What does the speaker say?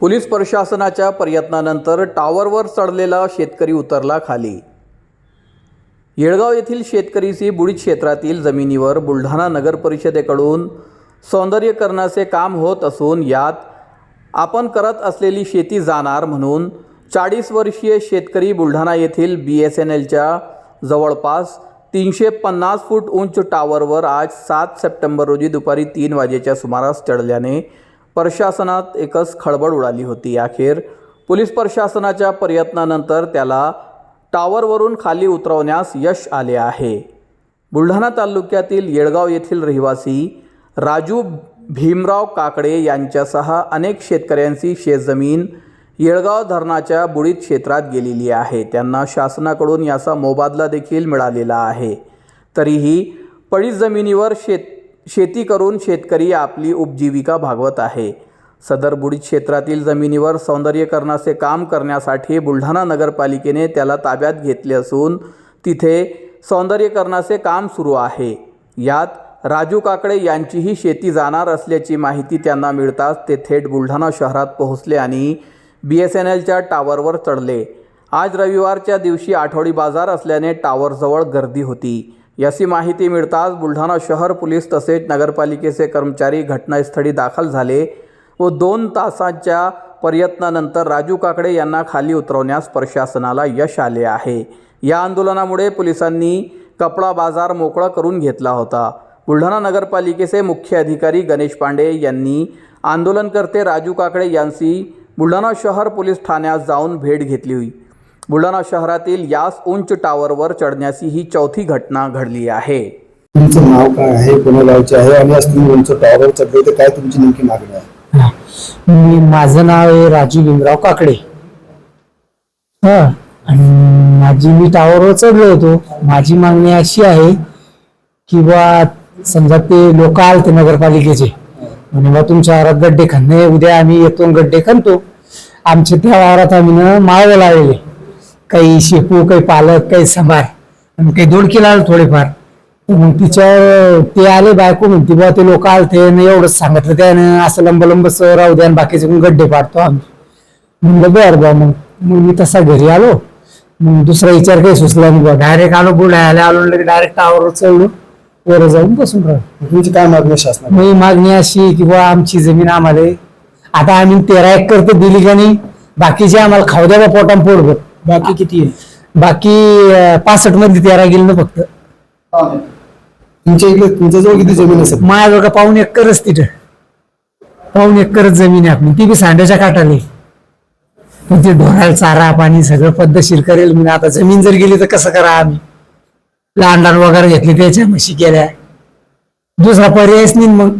Police प्रशासनाच्या प्रयत्नानंतर टॉवरवर चढलेला शेतकरी उतरला खाली. येळगाव येथील शेतकरीची बुडीत क्षेत्रातील जमिनीवर बुलढाणा नगर परिषदेकडून सौंदर्यकरणाचे काम होत असून यात आपण करत असलेली शेती जाणार म्हणून चाळीस वर्षीय शेतकरी बुलढाणा येथील बी एस एन एलच्या जवळपास तीनशे पन्नास फूट उंच टावरवर आज सात सप्टेंबर रोजी दुपारी तीन वाजेच्या सुमारास चढल्याने प्रशासनात एकच खळबळ उडाली होती. अखेर पोलीस प्रशासनाच्या प्रयत्नानंतर त्याला टावरवरून खाली उतरवण्यास यश आले आहे. बुलढाणा तालुक्यातील येळगाव येथील रहिवासी राजू भीमराव काकडे यांच्यासह अनेक शेतकऱ्यांची शेतजमीन येळगाव धरणाच्या बुडीत क्षेत्रात गेलेली आहे. त्यांना शासनाकडून याचा मोबादला देखील मिळालेला आहे. तरीही पडीत जमिनीवर शेत शेती करून शेतकरी आपली उपजीविका भागवत आहे. सदर बुडीत क्षेत्रातील जमिनीवर सौंदर्यीकरणाचे काम करण्यासाठी बुलढाणा नगरपालिकेने त्याला ताब्यात घेतले असून तिथे सौंदर्यीकरणाचे काम सुरू आहे. यात राजू काकडे यांचीही शेती जाणार असल्याची माहिती त्यांना मिळताच ते थेट बुलढाणा शहरात पोहोचले आणि बी एस एन एलच्या टावरवर चढले. आज रविवारच्या दिवशी आठवडी बाजार असल्याने टावरजवळ गर्दी होती. याची माहिती मिळताच बुलढाणा शहर पोलीस तसेच नगरपालिकेचे कर्मचारी घटनास्थळी दाखल झाले व दोन तासांच्या प्रयत्नानंतर राजू काकडे यांना खाली उतरवण्यास प्रशासनाला यश आले आहे. या आंदोलनामुळे पोलिसांनी कपडा बाजार मोकळा करून घेतला होता. बुलढाणा नगरपालिकेचे मुख्य अधिकारी गणेश पांडे यांनी आंदोलनकर्ते राजू काकडे यांची बुलढाणा शहर पोलीस ठाण्यात जाऊन भेट घेतली. होती बुलढाणा शहरातील याच उंच टावरवर चढण्याची ही चौथी घटना घडली आहे. तुमचं नाव काय आहे? कोणा गावचे आहे? आणि आज तुम्ही उंच टॉवर चढले तर काय तुमची नेमकी मागणी आहे? हा. मी माझं नाव आहे राजू भीमराव काकडे. हा. आणि माझी मी टावरवर चढलो होतो. माझी मागणी अशी आहे की बा समजा ते लोक आलते नगरपालिकेचे म्हणे बा तुमच्या वावरात गड्डे खणणे उद्या आम्ही येतो गड्डे खणतो. आमच्या त्या वावरात आम्ही ना माळवे लावलेले. काही शेपू काही पालक काही सांबार आणि काही दोडके लावले थोडेफार. मग तिच्या ते आले बायको म्हणते बा ते लोक आलते आणि एवढंच सांगितलं त्यानं. असं लंब लंब राहू द्या आणि बाकीचे मग गड्डे पाडतो आम्ही. म्हणलं बर बा मग. मग मी तसा घरी आलो. मग दुसरा विचार काही सुचला नाही बा डायरेक्ट आलो बुलढाण्याला आलो डायरेक्ट टावरवर चढलो. वर जाऊन बसून राहिलो. तुमची काय मागणी आहे शासनाला मग मागणी अशी की बा आमची जमीन आम्हाला आता आम्ही तेरा एकर तर दिली का नाही? बाकीचे आम्हाला खाऊ द्या बा पोटाम पोटभर बाकी किती आहे? बाकी पासष्टमध्ये तेरा गेली ना फक्त. तुमच्या इकडे तुमच्या जवळ किती जमीन असेल माझ्याजवळ का पाऊन एकरच तिथं. पाऊन एकरच जमीन आहे आपली. ती बी सांड्याच्या काटाले पण ते ढोराला चारा पाणी सगळं पद्धतशीर करेल मी आता जमीन जर गेली तर कसं करा आम्ही? लहान लहान वगैरे घेतली त्याच्या म्हशी केल्या. दुसरा पर्यायच नाही मग.